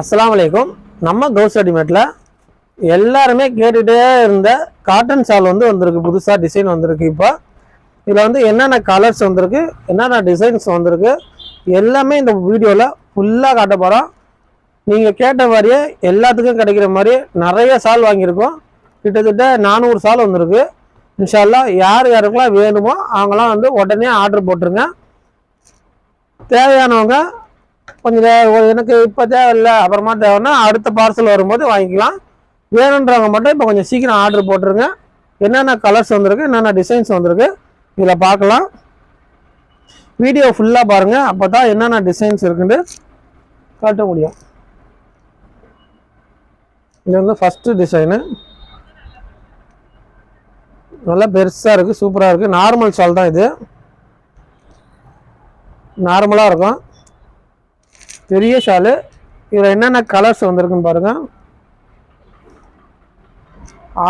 அஸ்லாம் வலைக்கும் நம்ம கவுஸ் ரெடிமேட்டில் எல்லாருமே கேட்டுகிட்டே இருந்த காட்டன் ஷால் வந்து வந்திருக்கு. புதுசாக டிசைன் வந்திருக்கு இப்போ. இதில் வந்து என்னென்ன கலர்ஸ் வந்திருக்கு என்னென்ன டிசைன்ஸ் வந்திருக்கு எல்லாமே இந்த வீடியோவில் ஃபுல்லாக காட்ட போகிறோம் நீங்கள் கேட்ட மாதிரியே எல்லாத்துக்கும் கிடைக்கிற மாதிரி நிறைய சால் வாங்கியிருக்கோம். கிட்டத்தட்ட நானூறு சால் வந்திருக்கு. இன்ஷால்லா யார் யாருக்கெல்லாம் வேணுமோ அவங்களாம் வந்து உடனே ஆர்டர் போட்டுருங்க. தேவையானவங்க கொஞ்சம் எனக்கு இப்போ தேவையில்லை அப்புறமா தேவைன்னா அடுத்த பார்சல் வரும்போது வாங்கிக்கலாம். வேணுன்றவங்க மட்டும் இப்போ கொஞ்சம் சீக்கிரம் ஆர்டர் போட்டுருங்க. என்னென்ன கலர்ஸ் வந்திருக்கு என்னென்ன டிசைன்ஸ் வந்திருக்கு இதில் பார்க்கலாம். வீடியோ ஃபுல்லாக பாருங்கள் அப்போ தான் என்னென்ன டிசைன்ஸ் இருக்குன்னு காட்ட முடியும். இது வந்து ஃபஸ்ட்டு டிசைனு நல்லா பெருசாக இருக்குது சூப்பராக இருக்குது நார்மல் ஷால் தான் இது. நார்மலாக இருக்கும். பெரிய ஷாலு இதில் என்னென்ன கலர்ஸ் வந்திருக்குன்னு பாருங்க.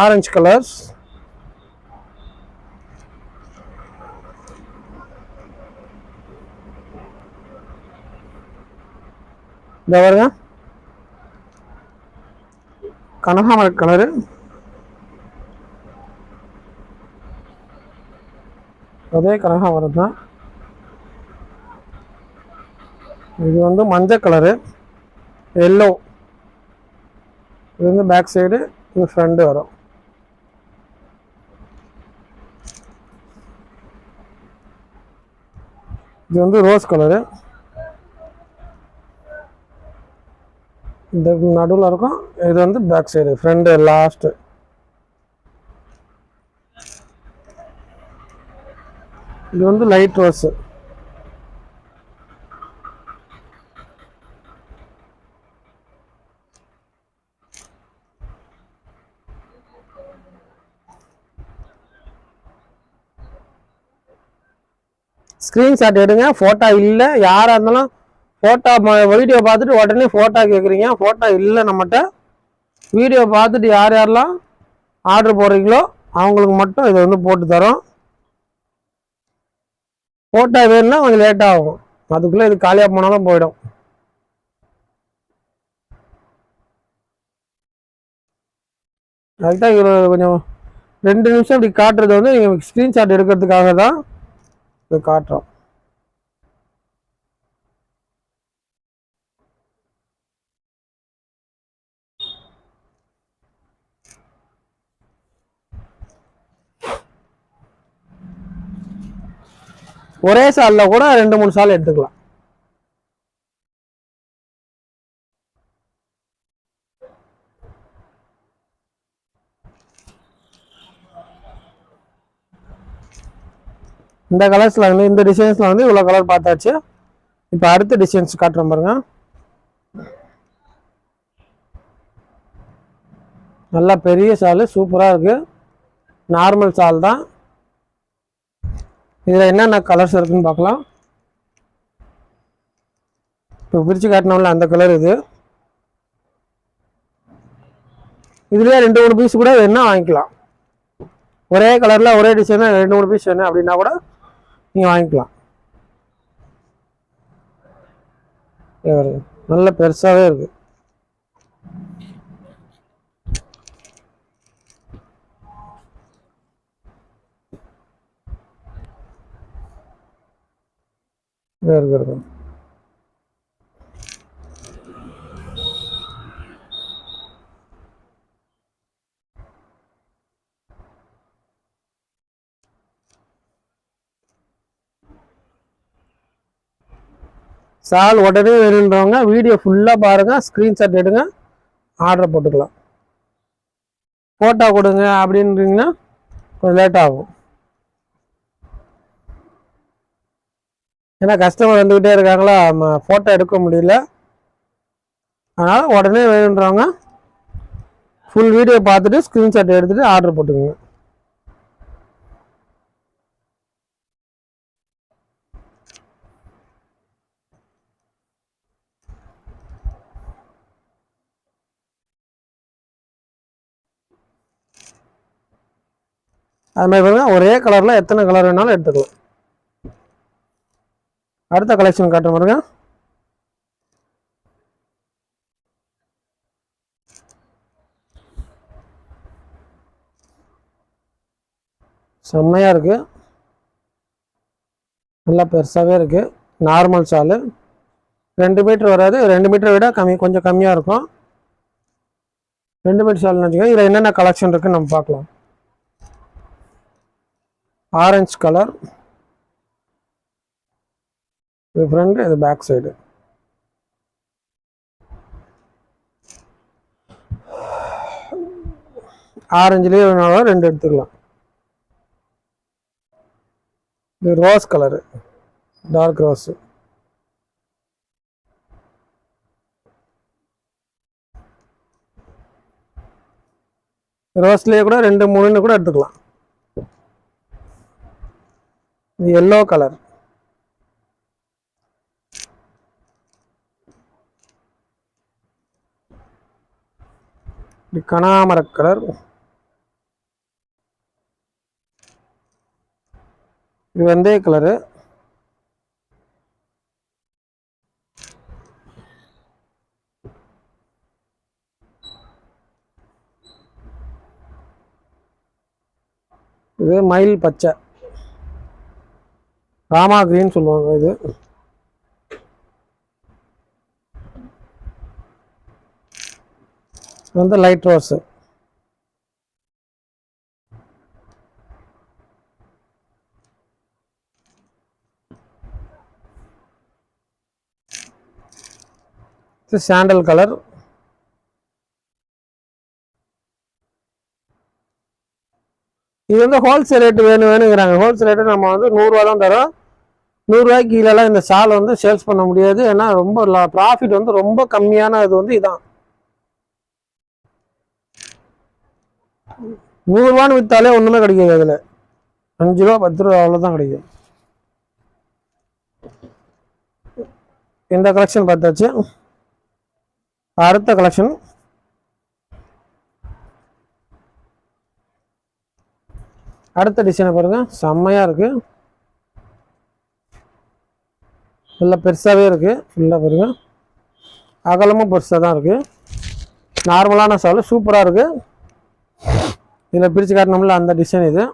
ஆரஞ்சு கலர்ஸ் இந்த பாருங்க. கனகாமர கலரு அதே கனகாமரம் தான். இது வந்து மஞ்சள் கலரு. எல்லோ இது வந்து பேக் சைடு இது ஃப்ரண்ட் வரும். இது வந்து ரோஸ் கலரு இந்த நடுவில் இருக்கும் இது வந்து பேக் சைடு ஃப்ரண்ட் லாஸ்ட்டு இது வந்து லைட் ரோஸு ஸ்க்ரீன்ஷாட் எடுங்க ஃபோட்டோ இல்லை யாராக இருந்தாலும் ஃபோட்டோ வீடியோ பார்த்துட்டு உடனே ஃபோட்டோ கேட்குறீங்க ஃபோட்டோ இல்லை நம்மகிட்ட வீடியோ பார்த்துட்டு யார் யாரெல்லாம் ஆர்டர் போடுறீங்களோ அவங்களுக்கு மட்டும் இதை வந்து போட்டு தரோம். ஃபோட்டோ வேணும்னா கொஞ்சம் லேட் ஆகும். அதுக்குள்ளே இது காலியாக போனாலும் போயிடும். அதுதான் இவ்வளோ கொஞ்சம் ரெண்டு நிமிஷம் இப்படி காட்டுறது வந்து நீங்கள் ஸ்க்ரீன்ஷாட் எடுக்கிறதுக்காக தான் இப்போ காட்டுறோம். ஒரே சாலில் கூட ரெண்டு மூணு சால் எடுத்துக்கலாம். இந்த கலர்ஸில் வந்து இந்த டிசைன்ஸில் வந்து இவ்வளோ கலர் பார்த்தாச்சு. இப்போ அடுத்த டிசைன்ஸ் காட்டுறோம் பாருங்க. நல்லா பெரிய சால் சூப்பராக இருக்குது நார்மல் சால் தான். இதில் என்னென்ன கலர்ஸ் இருக்குதுன்னு பார்க்கலாம். இப்போ பிரித்து காட்டினோம்ல அந்த கலர் இது. இதுலேயே ரெண்டு மூணு பீஸ் கூட வேணுன்னா வாங்கிக்கலாம். ஒரே கலரில் ஒரே டிசைனில் ரெண்டு மூணு பீஸ் வேணும் அப்படின்னா கூட நீங்கள் வாங்கிக்கலாம். நல்ல பெருசாகவே இருக்குது இருக்கு இருக்கும் சால் உடனே வேணுன்றவங்க வீடியோ ஃபுல்லாக பாருங்கள் ஸ்க்ரீன்ஷாட் எடுங்க ஆர்டர் போட்டுக்கலாம். ஃபோட்டோ கொடுங்க அப்படின்றீங்கன்னா கொஞ்சம் லேட் ஆகும். ஏன்னா கஸ்டமர் வந்துக்கிட்டே இருக்காங்களா ஃபோட்டோ எடுக்க முடியல. அதனால் உடனே வேணுன்றவங்க ஃபுல் வீடியோ பார்த்துட்டு ஸ்க்ரீன்ஷாட் எடுத்துகிட்டு ஆர்டர் போட்டுக்கோங்க. அது மாதிரி பாருங்கள் ஒரே கலரில் எத்தனை கலர் வேணாலும் எடுத்துக்கலாம். அடுத்த கலெக்ஷன் காட்டுற பாருங்க. செம்மையாக இருக்குது நல்லா பெருசாகவே இருக்குது நார்மல் சாலு ரெண்டு மீட்ரு வராது. ரெண்டு மீட்டரை விட கம்மி கொஞ்சம் கம்மியாக இருக்கும். ரெண்டு மீட்ரு சாலுன்னு வச்சுக்கோங்க. இதில் என்னென்ன கலெக்ஷன் இருக்குன்னு நம்ம பார்க்கலாம். Orange colour. இது ஃப்ரண்ட் இது பேக் சைடு ஆரஞ்சுலேயே வேணாலும் ரெண்டு எடுத்துக்கலாம். இது ரோஸ் கலரு டார்க் ரோஸு ரோஸ்லேயே கூட ரெண்டு மூணுன்னு கூட எடுத்துக்கலாம். இது எல்லோ கலர் இது கனாமர கலர் இது வெந்தய கலரு இது மயில் பச்சை. ராமா கிரீன் சொல்லுவாங்க இது. இது வந்து லைட் ரோஸு இது சாண்டல் கலர் இது வந்து ஹோல்சேல் ரேட்டு வேணும் வேணுங்கிறாங்க ஹோல்சேல் ரேட்டு நம்ம வந்து நூறுரூவா தான் தரோம். நூறுரூவாய்க்கு கீழெல்லாம் இந்த ஷால் வந்து சேல்ஸ் பண்ண முடியாது. ஏன்னா ரொம்ப ப்ராஃபிட் வந்து ரொம்ப கம்மியான இது வந்து இதான். நூறுரூவான்னு விற்றாலே ஒன்றுமே கிடைக்காது அதில். அஞ்சு ரூபா பத்து ரூபா அவ்வளோதான் கிடைக்கும். இந்த கலெக்ஷன் பார்த்தாச்சு. அடுத்த கலெக்ஷன் அடுத்த டிசைனை பாருங்கள் செம்மையாக இருக்குது நல்லா பெருசாகவே இருக்குது ஃபுல்லாக பாருங்கள் அகலமும் பெருசாக தான் இருக்குது நார்மலான சாலு சூப்பராக இருக்குது இதில் பிரித்து காட்டணும்ல அந்த டிசைன் இது.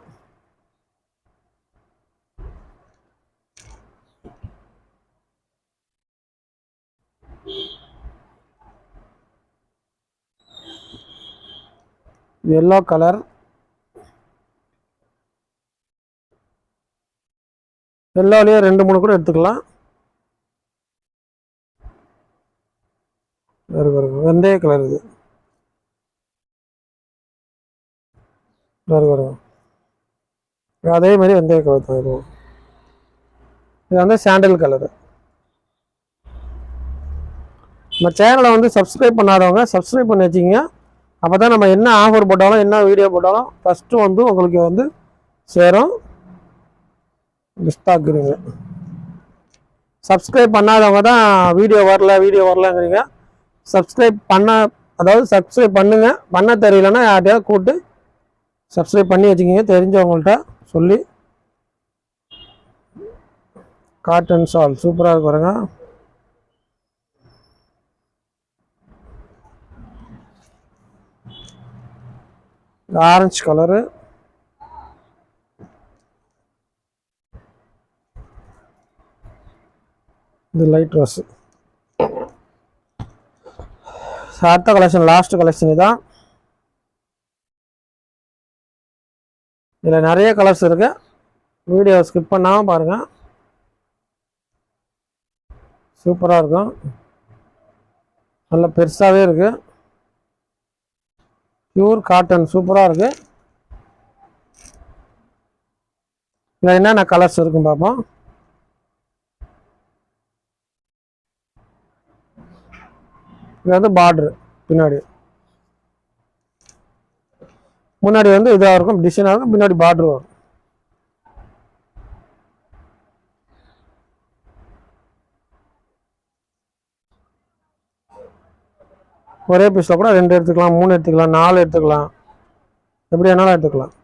எல்லோ கலர் எல்லோலேயே ரெண்டு மூணு கூட எடுத்துக்கலாம். வெந்தய கலர் இது. அதே மாதிரி வெந்தய கலர் தான் இருக்கும். இது வந்து சாண்டல் கலரு நம்ம சேனலை வந்து சப்ஸ்கிரைப் பண்ணாதவங்க சப்ஸ்கிரைப் பண்ணி வச்சிங்க அப்போ தான் நம்ம என்ன ஆஃபர் போட்டாலும் என்ன வீடியோ போட்டாலும் ஃபஸ்ட்டு வந்து உங்களுக்கு வந்து சேரும். மிஸ்டாக்குறீங்க சப்ஸ்கிரைப் பண்ணாதவங்க தான் வீடியோ வரல வீடியோ வரலங்கிறீங்க. சப்ஸ்கிரைப் பண்ண அதாவது சப்ஸ்கிரைப் பண்ணுங்கள் பண்ண தெரியலன்னா யார்ட்டையாவது கூப்பிட்டு சப்ஸ்கிரைப் பண்ணி வச்சுக்கிங்க. தெரிஞ்சவங்கள்ட்ட சொல்லி. காட்டன் ஷால் சூப்பராக இருக்கு பாருங்க. ஆரஞ்சு கலரு இது லைட் ரோஸ் அடுத்த கலெக்ஷன் லாஸ்ட் கலெக்ஷன் இதுதான் இதில் நிறைய கலர்ஸ் இருக்கு. வீடியோ ஸ்கிப் பண்ணாமல் பாருங்க. சூப்பராக இருக்கும். நல்ல பெருசாகவே இருக்கு. பியூர் காட்டன் சூப்பராக இருக்கு. இதில் என்னென்ன கலர்ஸ் இருக்கும் பார்ப்போம் இது வந்து பார்டரு பின்னாடி. முன்னாடி வந்து இதாக இருக்கும் டிசைனாக இருக்கும் பின்னாடி பார்டர் வரும். ஒரே பீஸில் கூட ரெண்டு எடுத்துக்கலாம் மூணு எடுத்துக்கலாம் நாலு எடுத்துக்கலாம். எப்படி வேணாலும் எடுத்துக்கலாம்.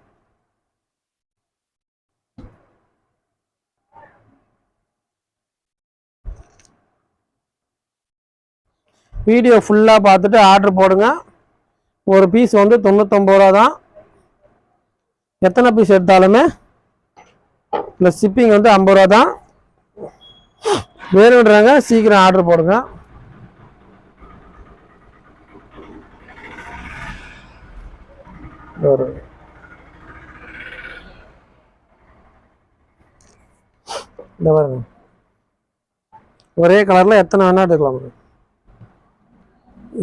வீடியோ ஃபுல்லாக பார்த்துட்டு ஆர்டர் போடுங்க. ஒரு பீஸ் வந்து தொண்ணூத்தொம்பது ரூபா தான். எத்தனை பீஸ் எடுத்தாலுமே இந்த ஷிப்பிங் வந்து ஐம்பது ரூபா தான். வேணுன்றாங்க சீக்கிரம் ஆர்டர் போடுங்க. ஒரு இந்த பாருங்க. ஒரே கலரில் எத்தனை வேணால் எடுக்கலாம்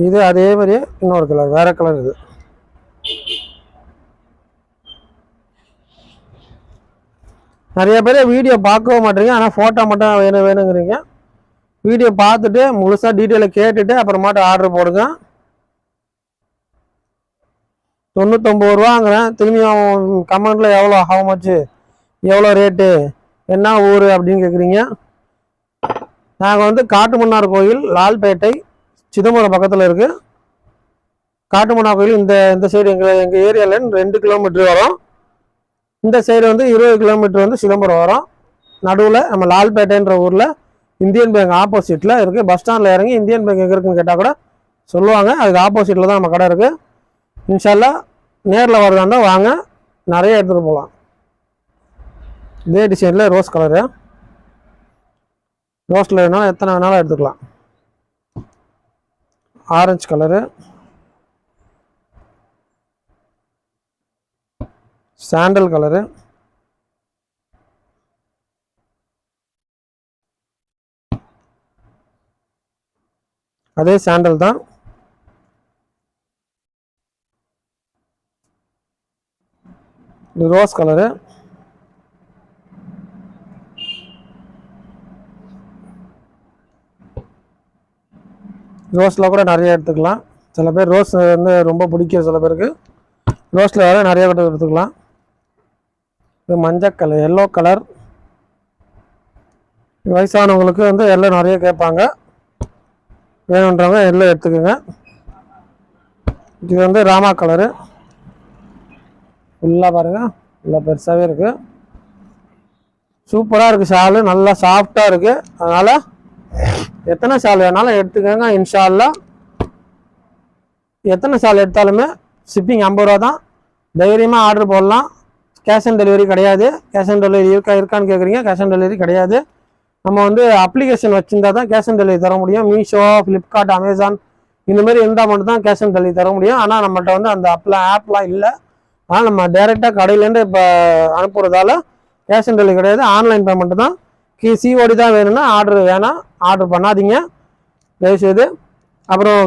இது அதே மாதிரியே இன்னொரு கலர் வேற கலர் இது. நிறைய பேர் வீடியோ பார்க்கவும் மாட்டேங்க ஆனால் ஃபோட்டோ மட்டும் வேணும் வேணுங்கிறீங்க. வீடியோ பார்த்துட்டு முழுசாக டீட்டெயிலை கேட்டுட்டு அப்புறமாட்டு ஆர்டர் போடுங்க. தொண்ணூத்தொம்பது ரூபாங்கிறேன். திரும்பியும் கமெண்ட்டில் எவ்வளோ ஹவ் மச்சு எவ்வளோ ரேட்டு என்ன ஊர் அப்படின்னு கேட்குறீங்க நாங்கள் வந்து காட்டுமன்னார் கோயில் லால்பேட்டை சிதம்பரம் பக்கத்தில் இருக்குது காட்டுமனா கோயில் இந்த இந்த சைடு எங்கள் எங்கள் ஏரியாவிலேருந்து ரெண்டு கிலோமீட்டர் வரும். இந்த சைடு வந்து இருபது கிலோமீட்டர் வந்து சிதம்பரம் வரும். நடுவில் நம்ம லால்பேட்டைன்ற ஊரில் இந்தியன் பேங்க் ஆப்போசிட்டில் இருக்குது பஸ் ஸ்டாண்டில் இறங்கி இந்தியன் பேங்க் எங்கே இருக்குன்னு கேட்டால் கூட சொல்லுவாங்க. அதுக்கு ஆப்போசிட்டில் தான் நம்ம கடை இருக்குது இன்ஷால்லா நேரில் வரதா இருந்தால் வாங்க. நிறைய எடுத்துகிட்டு போகலாம். இதே டிசைனில் ரோஸ் கலரு ரோஸில் வேணாலும் எத்தனை வேணாலும் எடுத்துக்கலாம். Orange colour. Sandal colour. அதே சாண்டல் தான். இது ரோஸ் கலரு. ரோஸில் கூட நிறைய எடுத்துக்கலாம். சில பேர் ரோஸ் வந்து ரொம்ப பிடிக்கும் சில பேருக்கு. ரோஸில் வேறு நிறைய கூட எடுத்துக்கலாம். இது மஞ்சள் கலர் எல்லோ கலர் வயசானவங்களுக்கு வந்து எல்லாம் நிறைய கேட்பாங்க. வேணுன்றவங்க எல்லாம் எடுத்துக்கோங்க. இது வந்து ராமா கலரு ஃபுல்லாக பாருங்கள் நல்லா பெருசாகவே இருக்குது சூப்பராக இருக்குது ஷாலு நல்லா சாஃப்டாக இருக்குது அதனால் எத்தனை சால் வேணாலும் எடுத்துக்கோங்க இன்ஷால்லா எத்தனை சால் எடுத்தாலுமே ஷிப்பிங் ஐம்பது ரூபா தான். தைரியமாக ஆர்டர் போடலாம். கேஷ் ஆன் டெலிவரி கிடையாது. கேஷ் ஆன் டெலிவரி இருக்கா இருக்கான்னு கேட்குறீங்க கேஷ் ஆன் டெலிவரி கிடையாது. நம்ம வந்து அப்ளிகேஷன் வச்சுருந்தா தான் கேஷ் ஆன் டெலிவரி தர முடியும். மீஷோ ஃப்ளிப்கார்ட் அமேசான் இந்த மாதிரி இருந்தால் மட்டும் தான் கேஷ் ஆன் டெலிவரி தர முடியும். ஆனால் நம்மகிட்ட வந்து அந்த அப்லாம் ஆப்லாம் இல்லை. ஆனால் நம்ம டேரெக்டாக கடையிலேருந்து இப்போ அனுப்புகிறதால கேஷ் ஆன் டெலிவரி கிடையாது. ஆன்லைன் பேமெண்ட்டு தான். சிஓடி தான் வேணும்னா ஆர்டர் வேணாம். ஆர்டர் பண்ணாதீங்க. தயவுசெய்து. அப்புறம்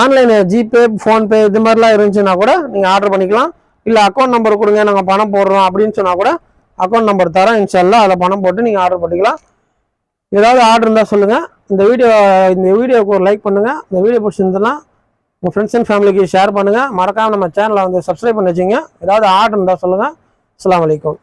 ஆன்லைன் ஜிபே ஃபோன்பே இது மாதிரிலாம் இருந்துச்சுன்னா கூட நீங்கள் ஆர்டர் பண்ணிக்கலாம். இல்லை அக்கௌண்ட் நம்பர் கொடுங்க நாங்கள் பணம் போடுறோம் அப்படின்னு சொன்னால் கூட அக்கௌண்ட் நம்பர் தரோம் இன்ஷால்லா அதில் பணம் போட்டு நீங்கள் ஆர்டர் பண்ணிக்கலாம். ஏதாவது ஆர்டர் இருந்தால் சொல்லுங்கள் இந்த வீடியோ இந்த வீடியோவுக்கு ஒரு லைக் பண்ணுங்கள் இந்த வீடியோ பிடிச்சிருந்ததுன்னா உங்கள் ஃப்ரெண்ட்ஸ் அண்ட் ஃபேமிலிக்கு ஷேர் பண்ணுங்கள் மறக்காமல் நம்ம சேனலை வந்து சப்ஸ்கிரைப் பண்ணி வச்சுங்க. ஏதாவது ஆர்டர் இருந்தால் சொல்லுங்கள் அஸ்லாம் வலைக்கம்